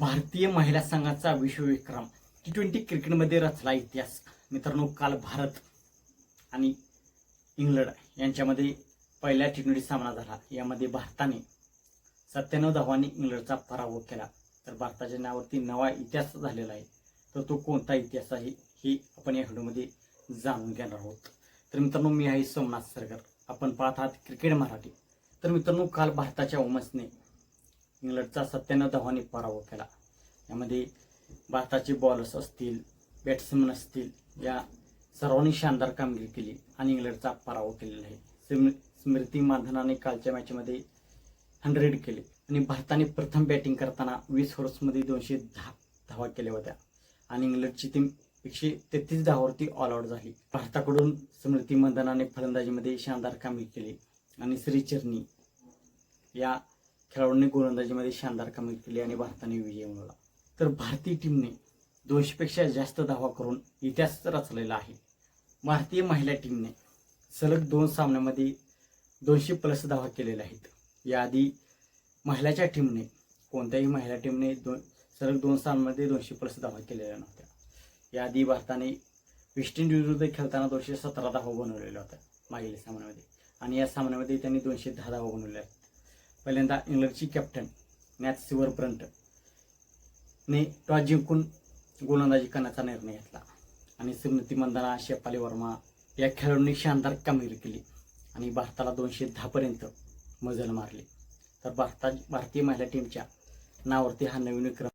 भारतीय महिला संघाचा विश्वविक्रम. टी ट्वेंटी क्रिकेटमध्ये रचला इतिहास. मित्रांनो काल भारत आणि इंग्लंड यांच्यामध्ये पहिला टी ट्वेंटी सामना झाला. यामध्ये भारताने सत्त्याण्णव धावांनी इंग्लंडचा पराभव केला. तर भारताच्या नावावरती नवा इतिहास झालेला आहे. तर तो कोणता इतिहास आहे हे आपण या व्हिडिओमध्ये जाणून घेणार आहोत. तर मित्रांनो मी आहे सोमनाथ सरगर आपण पाहत आहात क्रिकेट मराठी. तर मित्रांनो काल भारताच्या वुमन्सने इंग्लंडचा सत्त्याण्णव धावांनी पराभव केला. यामध्ये भारताचे बॉलर्स असतील बॅट्समन असतील या सर्वांनी शानदार कामगिरी केली आणि इंग्लंडचा पराभव केलेला आहे. स्मृ स्मृती मानधनाने कालच्या मॅचमध्ये हंड्रेड केले आणि भारताने प्रथम बॅटिंग करताना वीस ओव्हर्समध्ये दोनशे दहा धावा केल्या होत्या. आणि इंग्लंडची टीम एकशे तेहतीस धावावरती ऑलआउट झाली. भारताकडून स्मृती मंदनाने फलंदाजीमध्ये शानदार कामगिरी केली. आणि श्रीचरणी या खेळाडूंनी गोलंदाजीमध्ये शानदार कामगिरी केली आणि भारताने विजय मिळवला. तर भारतीय टीमने दोनशेपेक्षा जास्त धावा करून इतिहास रचलेला आहे. भारतीय महिला टीमने सलग दोन सामन्यामध्ये दोनशे प्लस धावा केलेल्या आहेत. याआधी महिलाच्या टीमने कोणत्याही महिला टीमने दोन सलग दोन सामन्यामध्ये दोनशे प्लस धावा केलेल्या नव्हत्या. याआधी भारताने वेस्ट इंडिज विरुद्ध खेळताना दोनशे सतरा धावा बनवलेल्या होत्या मागील सामन्यामध्ये. आणि या सामन्यामध्ये त्यांनी दोनशे दहा धावा बनवल्या. आहेत पहिल्यांदा इंग्लंडची कॅप्टन मॅथ सिवरब्रंट ने टॉस जिंकून गोलंदाजी करण्याचा निर्णय घेतला. आणि स्मृती मंदाना शेफाली वर्मा या खेळाडूंनी शानदार कामगिरी केली आणि भारताला दोनशे दहापर्यंत मजल मारली. तर भारता भारतीय महिला टीमच्या नावावरती हा नवीन विक्रम